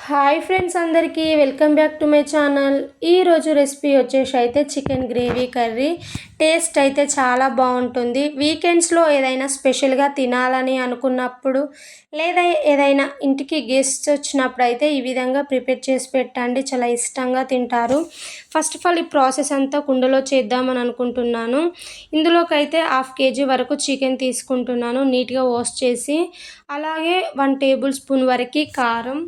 Hi friends అందరికీ welcome back to my channel. ఈరోజు recipe వచ్చేసి అయితే చికెన్ గ్రేవీ కర్రీ. టేస్ట్ అయితే చాలా బాగుంటుంది. వీకెండ్స్లో ఏదైనా స్పెషల్గా తినాలని అనుకున్నప్పుడు లేదా ఏదైనా ఇంటికి గెస్ట్ వచ్చినప్పుడు అయితే ఈ విధంగా ప్రిపేర్ చేసి పెట్టండి. చాలా ఇష్టంగా తింటారు. ఫస్ట్ ఆఫ్ ఆల్ ఈ ప్రాసెస్ అంతా కుండలో చేద్దామని అనుకుంటున్నాను. ఇందులోకైతే హాఫ్ కేజీ వరకు చికెన్ తీసుకుంటున్నాను. నీట్గా వాష్ చేసి అలాగే వన్ టేబుల్ స్పూన్ వరకు కారం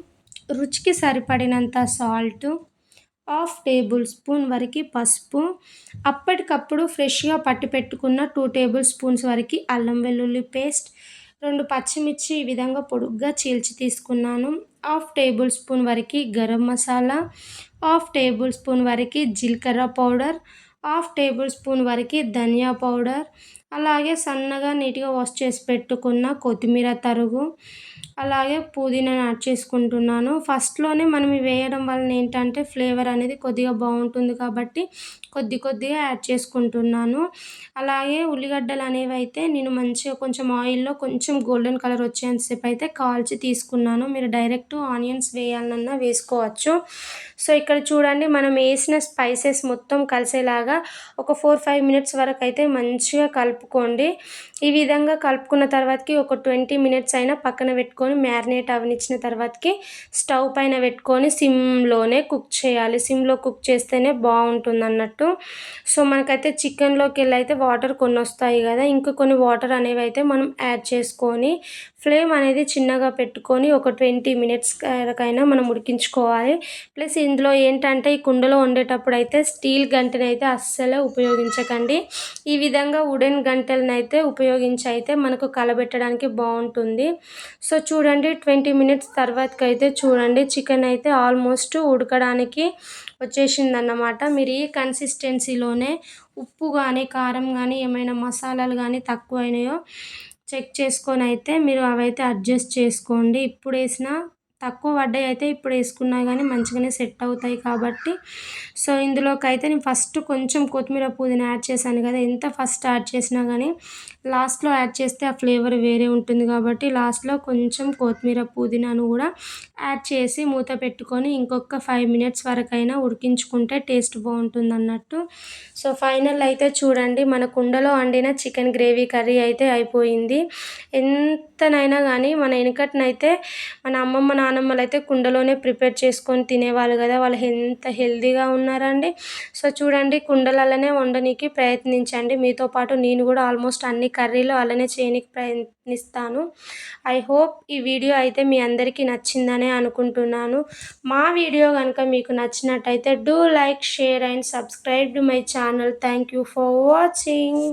రుచికి సరిపడినంత సాల్ట్ హాఫ్ టేబుల్ స్పూన్ వరకు పసుపు అప్పటికప్పుడు ఫ్రెష్గా పట్టి పెట్టుకున్న టూ టేబుల్ స్పూన్స్ వరకు అల్లం వెల్లుల్లి పేస్ట్ రెండు పచ్చిమిర్చి ఈ విధంగా పొడుగ్గా చీల్చి తీసుకున్నాను. హాఫ్ టేబుల్ స్పూన్ వరకు garam masala half tablespoon వరకు జీలకర్ర పౌడర్ హాఫ్ టేబుల్ స్పూన్ వరకు ధనియా పౌడర్ అలాగే సన్నగా నీట్గా వాష్ చేసి పెట్టుకున్న కొత్తిమీర తరుగు అలాగే పుదీనా యాడ్ చేసుకుంటున్నాను. ఫస్ట్లోనే మనం వేయడం వలన ఏంటంటే ఫ్లేవర్ అనేది కొద్దిగా బాగుంటుంది కాబట్టి కొద్ది కొద్దిగా యాడ్ చేసుకుంటున్నాను. అలాగే ఉల్లిగడ్డలు అనేవి అయితే నేను మంచిగా కొంచెం ఆయిల్లో కొంచెం గోల్డెన్ కలర్ వచ్చేంతసేపు అయితే కాల్చి తీసుకున్నాను. మీరు డైరెక్ట్ ఆనియన్స్ వేయాలన్నా వేసుకోవచ్చు. సో ఇక్కడ చూడండి మనం వేసిన స్పైసెస్ మొత్తం కలిసేలాగా ఒక ఫోర్ ఫైవ్ మినిట్స్ వరకు అయితే మంచిగా కలుపుకోండి. ఈ విధంగా కలుపుకున్న తర్వాతకి ఒక ట్వంటీ మినిట్స్ అయినా పక్కన పెట్టుకో పెట్టుకొని మ్యారినేట్ అవనిచ్చిన తర్వాతకి స్టవ్ పైన పెట్టుకొని సిమ్లోనే కుక్ చేయాలి. సిమ్లో కుక్ చేస్తేనే బాగుంటుంది అన్నట్టు సో మనకైతే చికెన్లోకి వెళ్ళి అయితే వాటర్ కొన్ని వస్తాయి కదా. ఇంకా కొన్ని వాటర్ అనేవి అయితే మనం యాడ్ చేసుకొని ఫ్లేమ్ అనేది చిన్నగా పెట్టుకొని ఒక ట్వంటీ మినిట్స్ వరకైనా మనం ఉడికించుకోవాలి. ప్లస్ ఇందులో ఏంటంటే ఈ కుండలో వండేటప్పుడు అయితే స్టీల్ గంటని అయితే అస్సలే ఉపయోగించకండి. ఈ విధంగా వుడెన్ గంటలను అయితే ఉపయోగించి అయితే మనకు కలబెట్టడానికి బాగుంటుంది. సో చూడండి ట్వంటీ మినిట్స్ తర్వాతకి అయితే చూడండి. చికెన్ అయితే ఆల్మోస్ట్ ఉడకడానికి వచ్చేసిందన్నమాట. మీరు ఈ కన్సిస్టెన్సీలోనే ఉప్పు కానీ కారం కానీ ఏమైనా మసాలాలు కానీ తక్కువైనాయో చెక్ చేసుకొని అయితే మీరు అవైతే అడ్జస్ట్ చేసుకోండి. ఇప్పుడు వేసిన తక్కువ పడ్డాయి అయితే ఇప్పుడు వేసుకున్నా కానీ మంచిగానే సెట్ అవుతాయి కాబట్టి. సో ఇందులోకి అయితే నేను ఫస్ట్ కొంచెం కొత్తిమీర పుదీనా యాడ్ చేశాను కదా ఎంత ఫస్ట్ యాడ్ చేసినా కానీ లాస్ట్లో యాడ్ చేస్తే ఆ ఫ్లేవర్ వేరే ఉంటుంది కాబట్టి లాస్ట్లో కొంచెం కొత్తిమీర పుదీనాను కూడా యాడ్ చేసి మూత పెట్టుకొని ఇంకొక ఫైవ్ మినిట్స్ వరకైనా ఉడికించుకుంటే టేస్ట్ బాగుంటుంది అన్నట్టు సో ఫైనల్ అయితే చూడండి మన కుండలో వండిన చికెన్ గ్రేవీ కర్రీ అయితే అయిపోయింది. ఎంతనైనా కానీ మన వెనుకటనైతే మన అమ్మమ్మ నానమ్మలు అయితే కుండలోనే ప్రిపేర్ చేసుకొని తినేవాళ్ళు కదా వాళ్ళు ఎంత హెల్దీగా ఉన్నారండి. సో చూడండి కుండలలోనే వండనీకి ప్రయత్నించండి. మీతో పాటు నేను కూడా ఆల్మోస్ట్ అన్ని కర్రీలు అలానే చేయడానికి ప్రయత్నిస్తాను. ఐ హోప్ ఈ వీడియో అయితే మీ అందరికీ నచ్చిందనే అనుకుంటున్నాను. మా వీడియో కనుక మీకు నచ్చినట్టయితే do like share and subscribe to my channel. Thank you for watching.